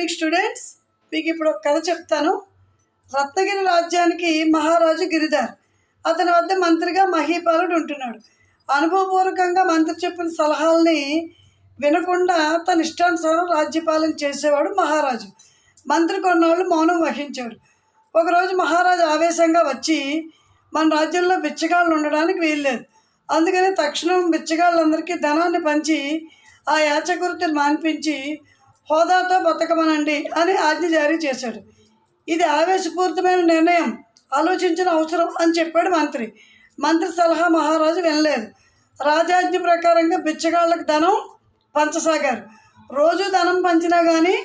Evening students మీకు ఇప్పుడు ఒక కథ చెప్తాను. రత్నగిరి రాజ్యానికి మహారాజు గిరిధర్. అతని వద్ద మంత్రిగా మహీపాలుడు ఉంటున్నాడు. అనుభవపూర్వకంగా మంత్రి చెప్పిన సలహాలని వినకుండా తన ఇష్టానుసారం రాజ్యపాలన చేసేవాడు మహారాజు. మంత్రి కొన్నాళ్ళు మౌనం వహించాడు. ఒకరోజు మహారాజు ఆవేశంగా వచ్చి మన రాజ్యంలో బిచ్చగాళ్ళు ఉండడానికి వీల్లేదు. అందుకని తక్షణం బిచ్చగాళ్ళందరికీ ధనాన్ని పంచి ఆ యాచకృతిని మాన్పించి హోదాతో బతకమనండి అని ఆజ్ఞ జారీ చేశాడు. ఇది ఆవేశపూరితమైన నిర్ణయం. ఆలోచించిన అవసరం అని చెప్పాడు మంత్రి. మంత్రి సలహా మహారాజు వినలేదు. రాజాజ్ఞ ప్రకారంగా బిచ్చగాళ్ళకు ధనం పంచసాగారు. రోజు ధనం పంచినా కానీ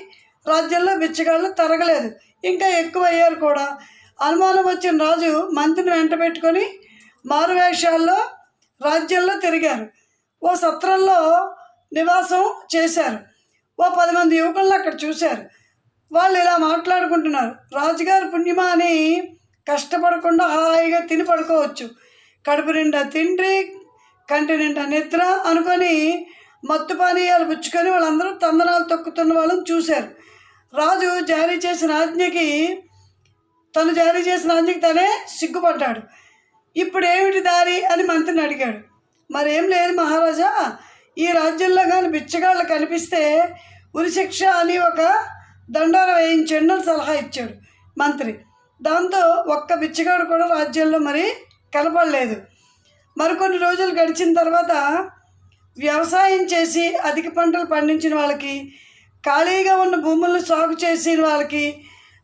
రాజ్యంలో బిచ్చగాళ్ళు తరగలేదు. ఇంకా ఎక్కువ అయ్యారు కూడా. అనుమానం వచ్చిన రాజు మంత్రిని వెంట పెట్టుకొని మారువేషాల్లో రాజ్యంలో తిరిగారు. ఓ సత్రంలో నివాసం చేశారు. ఓ పది మంది యువకులను అక్కడ చూశారు. వాళ్ళు ఇలా మాట్లాడుకుంటున్నారు. రాజుగారి పుణ్యమా అని కష్టపడకుండా హాయిగా తిని పడుకోవచ్చు. కడుపు నిండా తిండి కంటి నిండా నిద్ర అనుకొని మత్తు పానీయాలు పుచ్చుకొని వాళ్ళందరూ తందనాలు తొక్కుతున్న వాళ్ళని చూశారు. రాజు జారీ చేసిన ఆజ్ఞకి తను జారీ చేసిన ఆజ్ఞకి తనే సిగ్గుపడ్డాడు. ఇప్పుడు ఏమిటి దారి అని మంత్రిని అడిగాడు. మరేం లేదు మహారాజా ఈ రాజ్యంలో కానీ బిచ్చగాళ్ళు కనిపిస్తే ఉరిశిక్ష అని ఒక దండాలు వేయించండి అని సలహా ఇచ్చాడు మంత్రి. దాంతో ఒక్క బిచ్చగాడు కూడా రాజ్యంలో మరి కనపడలేదు. మరికొన్ని రోజులు గడిచిన తర్వాత వ్యవసాయం చేసి అధిక పంటలు పండించిన వాళ్ళకి ఖాళీగా ఉన్న భూములను సాగు చేసిన వాళ్ళకి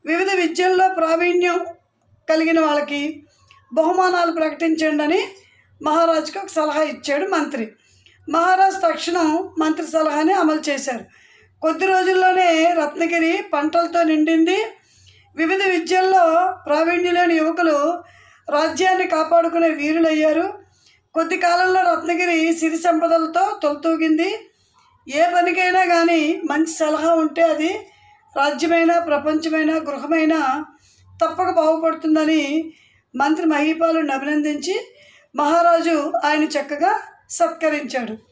వివిధ విద్యల్లో ప్రావీణ్యం కలిగిన వాళ్ళకి బహుమానాలు ప్రకటించండి అని మహారాజుకు ఒక సలహా ఇచ్చాడు మంత్రి. మహారాజు తక్షణం మంత్రి సలహాని అమలు చేశారు. కొద్ది రోజుల్లోనే రత్నగిరి పంటలతో నిండింది. వివిధ విద్యల్లో ప్రావీణ్యులైన యువకులు రాజ్యాన్ని కాపాడుకునే వీరులయ్యారు. కొద్ది కాలంలో రత్నగిరి సిరి సంపదలతో తొలతూగింది. ఏ పనికైనా కానీ మంచి సలహా ఉంటే అది రాజ్యమైనా ప్రపంచమైనా గృహమైనా తప్పక బాగుపడుతుందని మంత్రి మహీపాలను అభినందించి మహారాజు ఆయన చక్కగా సత్కరించాడు.